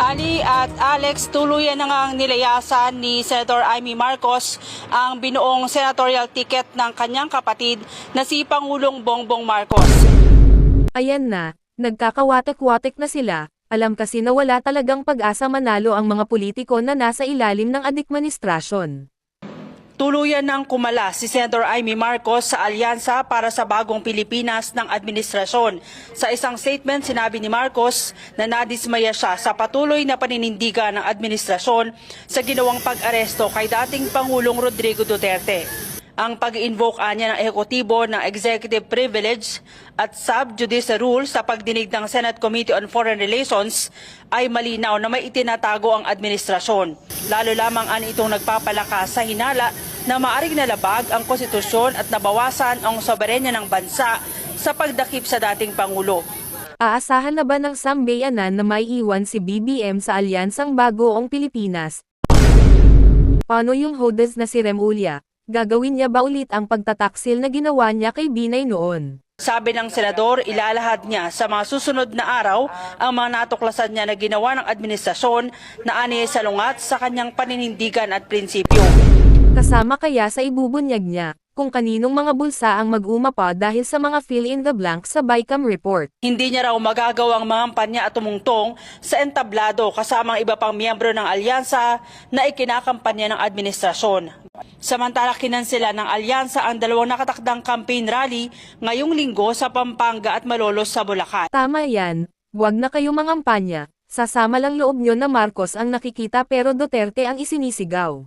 Ali at Alex, tuluyan na ngang nilayasan ni Senator Amy Marcos ang binuong senatorial ticket ng kanyang kapatid na si Pangulong Bongbong Marcos. Ayan na, nagkakawatek-watek na sila, alam kasi na wala talagang pag-asa manalo ang mga politiko na nasa ilalim ng administrasyon. Tuluyan ng kumala si Senator Amy Marcos sa alyansa para sa bagong Pilipinas ng administrasyon. Sa isang statement, sinabi ni Marcos na nadismaya siya sa patuloy na paninindigan ng administrasyon sa ginawang pag-aresto kay dating Pangulong Rodrigo Duterte. Ang pag-invoke niya ng ehekutibo ng executive privilege at sub-judice rule sa pagdinig ng Senate Committee on Foreign Relations ay malinaw na may itinatago ang administrasyon. Lalo lamang an itong nagpapalakas sa hinala na maaring nalabag ang konstitusyon at nabawasan ang soberenya ng bansa sa pagdakip sa dating Pangulo. Aasahan na ba ng sambayanan na may iwan si BBM sa alyansang bagoong Pilipinas? Paano yung hodes na si Remulla? Gagawin niya ba ulit ang pagtataksil na ginawa niya kay Binay noon? Sabi ng senador, ilalahad niya sa mga susunod na araw ang mga natuklasan niya na ginawa ng administrasyon na ani salungat sa kanyang paninindigan at prinsipyo. Kasama kaya sa ibubunyag niya, kung kaninong mga bulsa ang mag-umapa dahil sa mga fill-in-the-blank sa BICAM report. Hindi niya raw magagawang mangampanya at tumungtong sa entablado kasamang iba pang miyembro ng alyansa na ikinakampanya ng administrasyon. Samantala kinansela ng alyansa ang dalawang nakatakdang campaign rally ngayong linggo sa Pampanga at Malolos sa Bulacan. Tama yan, huwag na kayong mangampanya, sasama lang loob nyo na Marcos ang nakikita pero Duterte ang isinisigaw.